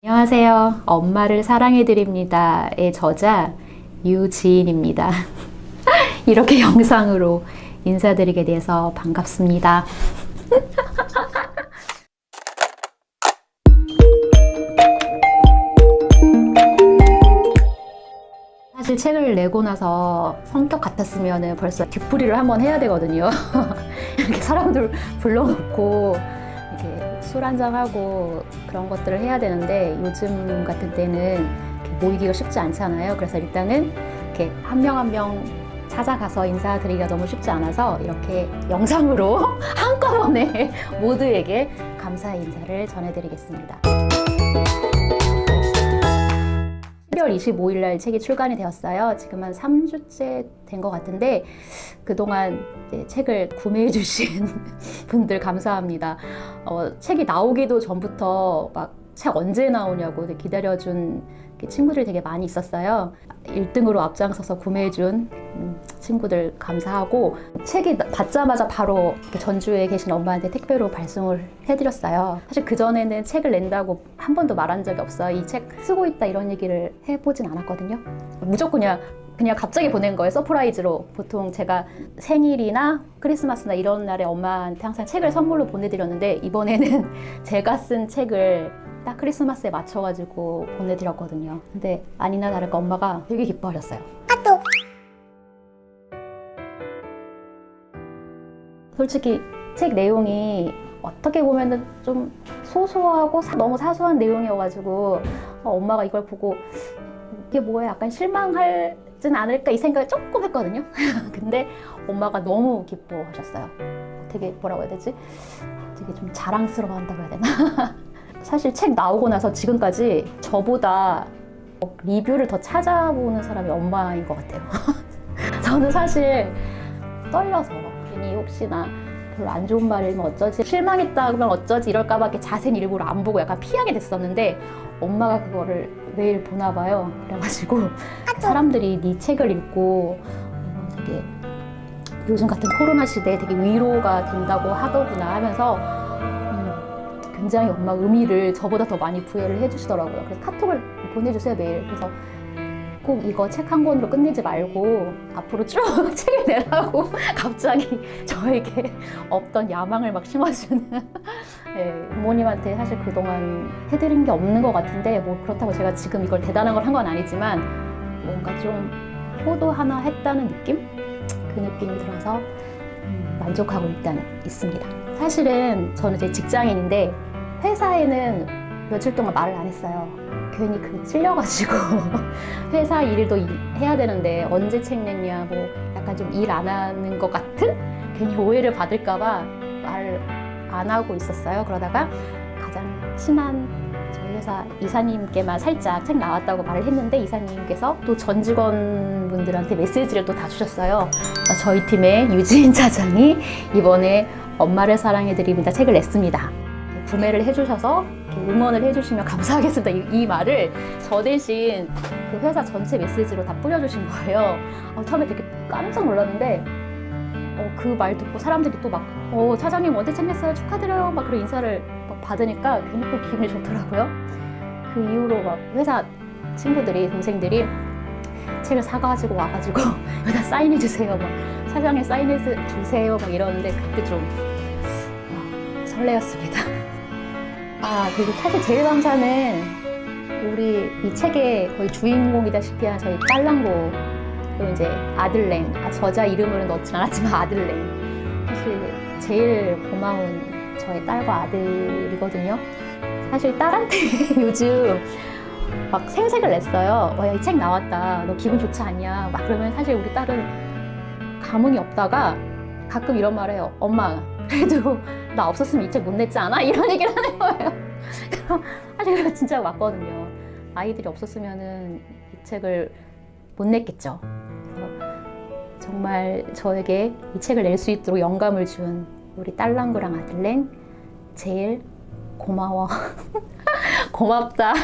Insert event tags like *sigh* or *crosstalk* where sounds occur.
안녕하세요. 엄마를 사랑해드립니다의 저자 유지인입니다. *laughs* 이렇게 영상으로 인사드리게 돼서 반갑습니다. *laughs* 사실 책을 내고 나서 성격 같았으면 벌써 뒷풀이를 한번 해야 되거든요. *laughs* 이렇게 사람들 불러놓고 이렇게 술 한잔하고 그런 것들을 해야 되는데 요즘 같은 때는 이렇게 모이기가 쉽지 않잖아요. 그래서 일단은 이렇게 한 명 한 명 찾아가서 인사드리기가 너무 쉽지 않아서 이렇게 영상으로 *laughs* 한꺼번에 모두에게 감사의 인사를 전해드리겠습니다. 12월 25일 날 책이 출간이 되었어요. 지금 한 3주째 된 것 같은데 그동안 책을 구매해 주신 *laughs* 분들 감사합니다. 어, 책이 나오기도 전부터 막 책 언제 나오냐고 기다려준 친구들이 되게 많이 있었어요. 1등으로 앞장서서 구매해준 음, 친구들 감사하고 책이 받자마자 바로 전주에 계신 엄마한테 택배로 발송을 해드렸어요. 사실 그전에는 책을 낸다고 한 번도 말한 적이 없어요. 이 책 쓰고 있다 이런 얘기를 해보진 않았거든요. 무조건 그냥 그냥 갑자기 보낸 거예요. 서프라이즈로. 보통 제가 생일이나 크리스마스나 이런 날에 엄마한테 항상 책을 선물로 보내드렸는데 이번에는 *laughs* 제가 쓴 책을 딱 크리스마스에 맞춰가지고 보내드렸거든요. 근데 아니나 다를까 엄마가 되게 기뻐하셨어요. 솔직히 책 내용이 어떻게 보면은 좀 소소하고 사- 너무 사소한 내용이어가지고 어, 엄마가 이걸 보고 이게 뭐야 약간 실망하진 않을까 이 생각을 조금 했거든요. *laughs* 근데 엄마가 너무 기뻐하셨어요. 되게 뭐라고 해야 되지? 되게 좀 자랑스러워 한다고 해야 되나? *laughs* 사실 책 나오고 나서 지금까지 저보다 뭐 리뷰를 더 찾아보는 사람이 엄마인 것 같아요. *laughs* 저는 사실 떨려서 괜히 혹시나 별로 안 좋은 말이면 어쩌지 실망했다 그러면 어쩌지 이럴까봐 이렇게 자세히 일부러 안 보고 약간 피하게 됐었는데 엄마가 그거를 매일 보나 봐요. 그래가지고 사람들이 네 책을 읽고 어, 되게 요즘 같은 코로나 시대에 되게 위로가 된다고 하더구나 하면서 음, 굉장히 엄마 의미를 저보다 더 많이 부여를 해주시더라고요. 그래서 카톡을 보내주세요 매일. 그래서 꼭 이거 책 한 권으로 끝내지 말고 앞으로 쭉 *laughs* 책을 내라고 *laughs* 갑자기 저에게 *laughs* 없던 야망을 막 심어주는 예, 부모님한테 사실 그동안 해드린 게 없는 것 같은데 뭐 그렇다고 제가 지금 이걸 대단한 걸 한 건 아니지만 뭔가 좀 효도 하나 했다는 느낌? 그 느낌이 들어서 음, 만족하고 일단 있습니다. 사실은 저는 이제 직장인인데 회사에는 며칠 동안 말을 안 했어요. 괜히 그 찔려가지고 *laughs* 회사 일도 일- 해야 되는데 언제 책 냈냐 뭐 약간 좀 일 안 하는 것 같은 괜히 오해를 받을까봐 말을 안 하고 있었어요. 그러다가 가장 친한 저희 회사 이사님께만 살짝 책 나왔다고 말을 했는데 이사님께서 또 전 직원분들한테 메시지를 또 다 주셨어요. 어, 저희 팀의 유지인 차장이 이번에 엄마를 사랑해드립니다 책을 냈습니다. 구매를 해주셔서 응원을 해주시면 감사하겠습니다. 이, 이 말을 저 대신 그 회사 전체 메시지로 다 뿌려주신 거예요. 어, 처음에 되게 깜짝 놀랐는데 어, 그 말 듣고 사람들이 또 막 어, 차장님 언제 책 냈어요? 축하드려요. 막 그런 인사를 막 받으니까 괜히 또 기분이 좋더라고요. 그 이후로 막 회사 친구들이 동생들이 책을 사가지고 와가지고 *laughs* 여기다 사인해 주세요. 막 사장님 사인해 주세요. 막 이러는데 그때 좀 아, 설레었습니다. 아 그리고 사실 제일 감사는 우리 이 책의 거의 주인공이다시피 한 저희 딸랑고 그리고 이제 아들랭 아, 저자 이름으로 넣진 않았지만 아들랭 사실 제일 고마운 저의 딸과 아들이거든요. 사실 딸한테 *laughs* 요즘 막 생색을 냈어요. 와, 이 책 나왔다. 너 기분 좋지 않냐? 막 그러면 사실 우리 딸은 감흥이 없다가 가끔 이런 말 해요. 엄마, 그래도 나 없었으면 이 책 못 냈지 않아? 이런 얘기를 하는 거예요. 그럼 사실 진짜 맞거든요. 아이들이 없었으면은 이 책을 못 냈겠죠. 정말 저에게 이 책을 낼 수 있도록 영감을 준 우리 딸랑구랑 아들랭 제일 고마워. *laughs* 고맙다.